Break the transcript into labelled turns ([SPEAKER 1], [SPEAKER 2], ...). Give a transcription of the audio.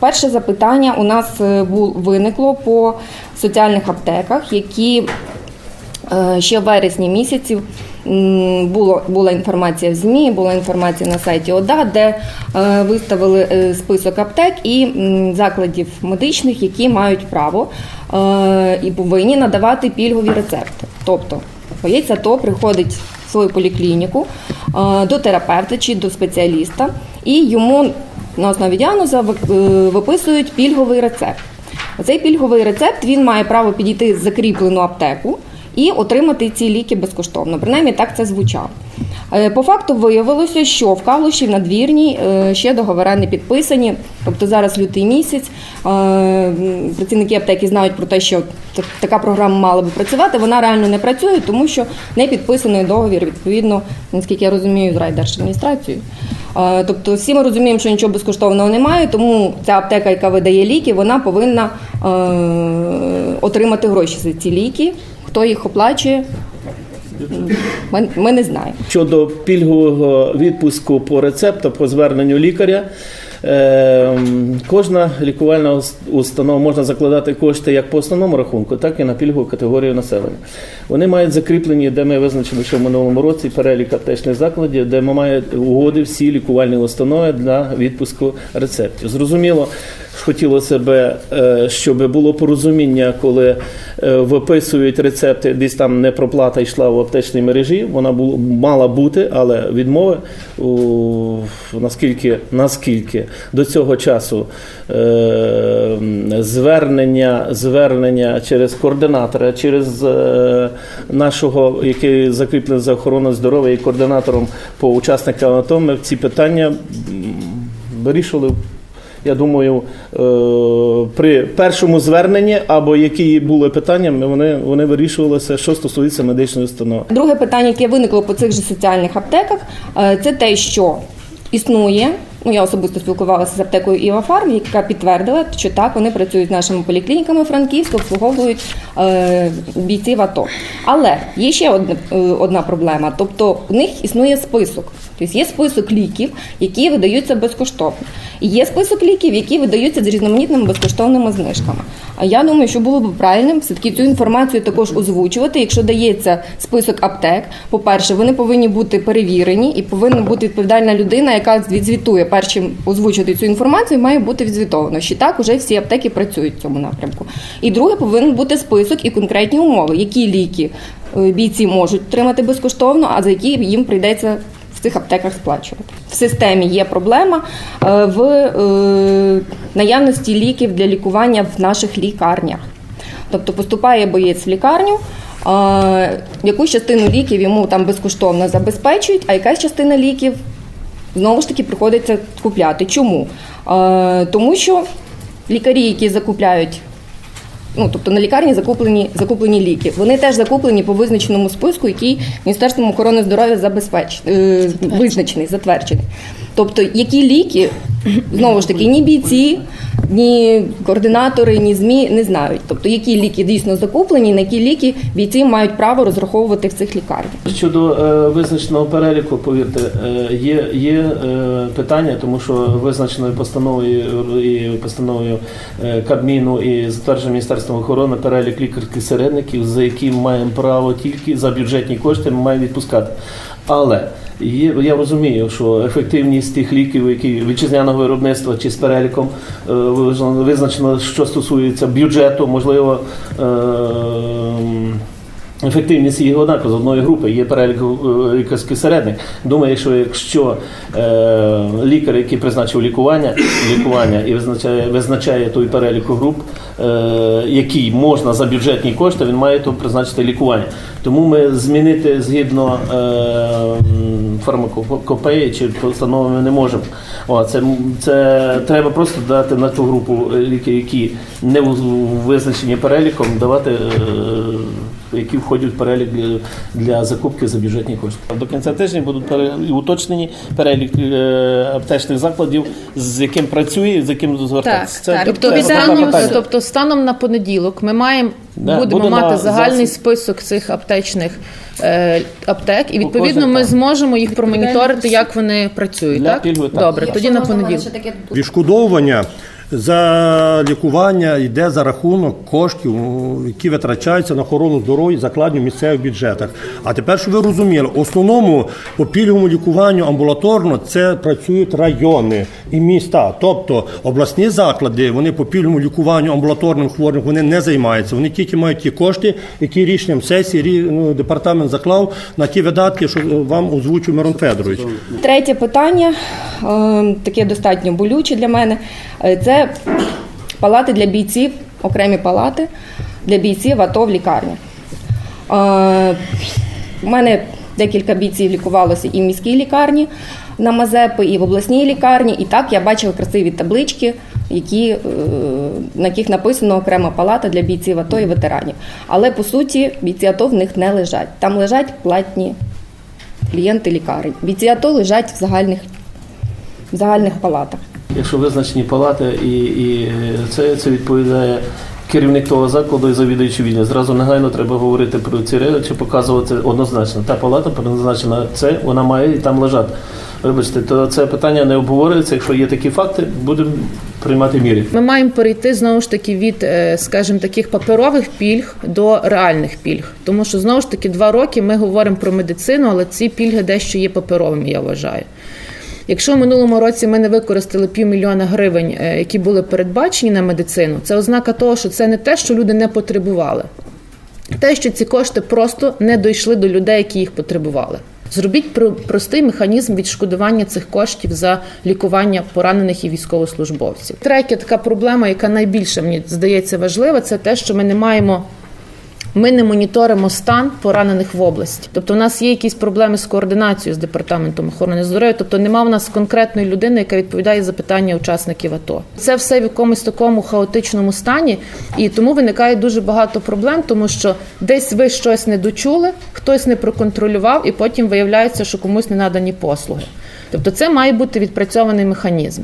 [SPEAKER 1] перше запитання у нас е, виникло по соціальних аптеках, які е, ще в вересні місяці було, була інформація в ЗМІ, була інформація на сайті ОДА, де е, виставили список аптек і закладів медичних, які мають право і повинні надавати пільгові рецепти. Тобто, боєць АТО приходить в свою поліклініку до терапевта чи до спеціаліста, і йому на основі діагноза е, виписують пільговий рецепт. Оцей пільговий рецепт він має право підійти в закріплену аптеку і отримати ці ліки безкоштовно. Принаймні так це звучало. Е, По факту виявилося, що в Калуші в надвірній е, ще договори не підписані. Тобто зараз лютий місяць. Працівники аптеки знають про те, що така програма мала би працювати. Вона реально не працює, тому що не підписаний договір відповідно, наскільки я розумію, з райдержадміністрацією. Е, Тобто всі ми розуміємо, що нічого безкоштовного немає, тому ця аптека, яка видає ліки, вона повинна е, отримати гроші за ці ліки. Хто їх оплачує, ми, ми не знаємо.
[SPEAKER 2] Щодо пільгового відпуску по рецепту, по зверненню лікаря, кожна лікувальна установа можна закладати кошти як по основному рахунку, так і на пільгову категорію населення. Вони мають закріплені, де ми визначили, що в минулому році перелік аптечних закладів, де ми мають угоди всі лікувальні установи для відпуску рецептів. Зрозуміло, хотілося б, е, щоб було порозуміння, коли е, виписують рецепти, десь там не проплата йшла в аптечній мережі. Вона була мала бути, але відмови наскільки, наскільки до цього часу е, звернення, звернення через координатора, через нашого, який закріплений за охорону здоров'я і координатором по учасникам АТО, ми ці питання м, вирішували я думаю, е, при першому зверненні або які були питання, вони, вони вирішувалися, що стосується медичної установи.
[SPEAKER 1] Друге питання, яке виникло по цих же соціальних аптеках, е, це те, що існує. Ну, я особисто спілкувалася з аптекою Івафарм, яка підтвердила, що так вони працюють з нашими поліклініками Франківська, обслуговують е, бійців АТО. Але є ще одна, е, одна проблема. Тобто у них існує список. Тобто є список ліків, які видаються безкоштовно. І є список ліків, які видаються з різноманітними безкоштовними знижками. А я думаю, що було б правильним все-таки цю інформацію також озвучувати. Якщо дається список аптек, по-перше, вони повинні бути перевірені і повинна бути відповідальна людина, яка відзвітує першим озвучити цю інформацію, має бути відзвітовано. Що так уже всі аптеки працюють в цьому напрямку. І друге, повинен бути список і конкретні умови, які ліки е, бійці можуть отримати безкоштовно, а за які їм прийдеться цих аптеках сплачувати. В системі є проблема е, в е, наявності ліків для лікування в наших лікарнях. Тобто поступає боєць в лікарню, е, якусь частину ліків йому там безкоштовно забезпечують, а якась частина ліків знову ж таки приходиться купляти. Чому? Тому що лікарі, які закупляють ну тобто на лікарні закуплені закуплені ліки. Вони теж закуплені по визначеному списку, який Міністерством охорони здоров'я забезпечений, е, визначений, затверджений. Тобто, які ліки знову ж таки ні бійці, ні координатори, ні змі не знають. Тобто, які ліки дійсно закуплені, на які ліки бійці мають право розраховувати в цих лікарнях.
[SPEAKER 2] Щодо е, визначеного переліку, повірте, е, є, є е, питання, тому що визначеною постановою і постановою е, Кабміну і затвердженим Міністерством охорони перелік лікарських середників, за яким маємо право тільки за бюджетні кошти, ми маємо відпускати. Але є, я розумію, що ефективність тих ліків, які вітчизняного виробництва чи з переліком е, визначено- що стосується бюджету, можливо. Е, Ефективність її однакова з одної групи, є перелік е, лікарський середник. Думаю, що якщо е, лікар, який призначив лікування, лікування і визначає, визначає той перелік груп, е, який можна за бюджетні кошти, він має то призначити лікування. Тому ми змінити згідно е, фармакопеї чи постанови не можемо. О, це, це треба просто дати на ту групу ліків, які не визначені переліком, давати. Е, які входять в перелік для, для закупки за бюджетні кошти. До кінця тижня будуть пере- уточнені перелік е, аптечних закладів, з яким працює, з яким звертатися.
[SPEAKER 3] Так, тобто,
[SPEAKER 2] це
[SPEAKER 3] тобто станом на понеділок ми маємо
[SPEAKER 2] Да,
[SPEAKER 3] будемо
[SPEAKER 2] буде
[SPEAKER 3] мати
[SPEAKER 2] на
[SPEAKER 3] загальний
[SPEAKER 2] засіб.
[SPEAKER 3] список цих аптечних е, аптек, і відповідно ми зможемо їх промоніторити, як вони працюють.
[SPEAKER 2] Для
[SPEAKER 3] так
[SPEAKER 2] пільгової, так.
[SPEAKER 3] добре, тоді на понеділок.
[SPEAKER 4] Відшкодовування за лікування йде за рахунок коштів, які витрачаються на охорону здоров'я, закладені в місцевих бюджетах. А тепер, щоб ви розуміли, основному по пільговому лікуванню амбулаторно це працюють райони і міста. Тобто обласні заклади вони по пільговому лікуванню амбулаторним хворим вони не займаються. Вони тільки мають ті кошти, які рішенням сесії ну, департамент заклав на ті видатки, що вам озвучив Мирон Федорович.
[SPEAKER 1] Третє питання, е, таке достатньо болюче для мене, е, палати для бійців, окремі палати для бійців АТО в лікарні. У мене декілька бійців лікувалося і в міській лікарні на Мазепи, і в обласній лікарні. І так я бачила красиві таблички, які, е, на яких написано окрема палата для бійців АТО і ветеранів. Але по суті бійці АТО в них не лежать. Там лежать платні клієнти лікарень. Бійці АТО лежать в загальних, в загальних палатах.
[SPEAKER 2] Якщо визначені палати, і, і це, це відповідає керівник того закладу і завідуючий відділ. Зразу негайно треба говорити про ці речі, показувати однозначно. Та палата призначена це, вона має і там лежати. Вибачте, то це питання не обговорюється. Якщо є такі факти, будемо приймати міри.
[SPEAKER 3] Ми маємо перейти знову ж таки від, е, скажімо, таких паперових пільг до реальних пільг. Тому що знову ж таки два роки ми говоримо про медицину, але ці пільги дещо є паперовими, я вважаю. Якщо в минулому році ми не використали півмільйона гривень, е, які були передбачені на медицину, це ознака того, що це не те, що люди не потребували. Те, що ці кошти просто не дійшли до людей, які їх потребували. Зробіть про- простий механізм відшкодування цих коштів за лікування поранених і військовослужбовців. Третя така проблема, яка найбільше мені здається важлива, це те, що ми не маємо. Ми не моніторимо стан поранених в області. Тобто, у нас є якісь проблеми з координацією з департаментом охорони здоров'я. Тобто, нема в нас конкретної людини, яка відповідає за питання учасників АТО. Це все в якомусь такому хаотичному стані, і тому виникає дуже багато проблем, тому що десь ви щось не дочули, хтось не проконтролював, і потім виявляється, що комусь не надані послуги. Тобто, це має бути відпрацьований механізм.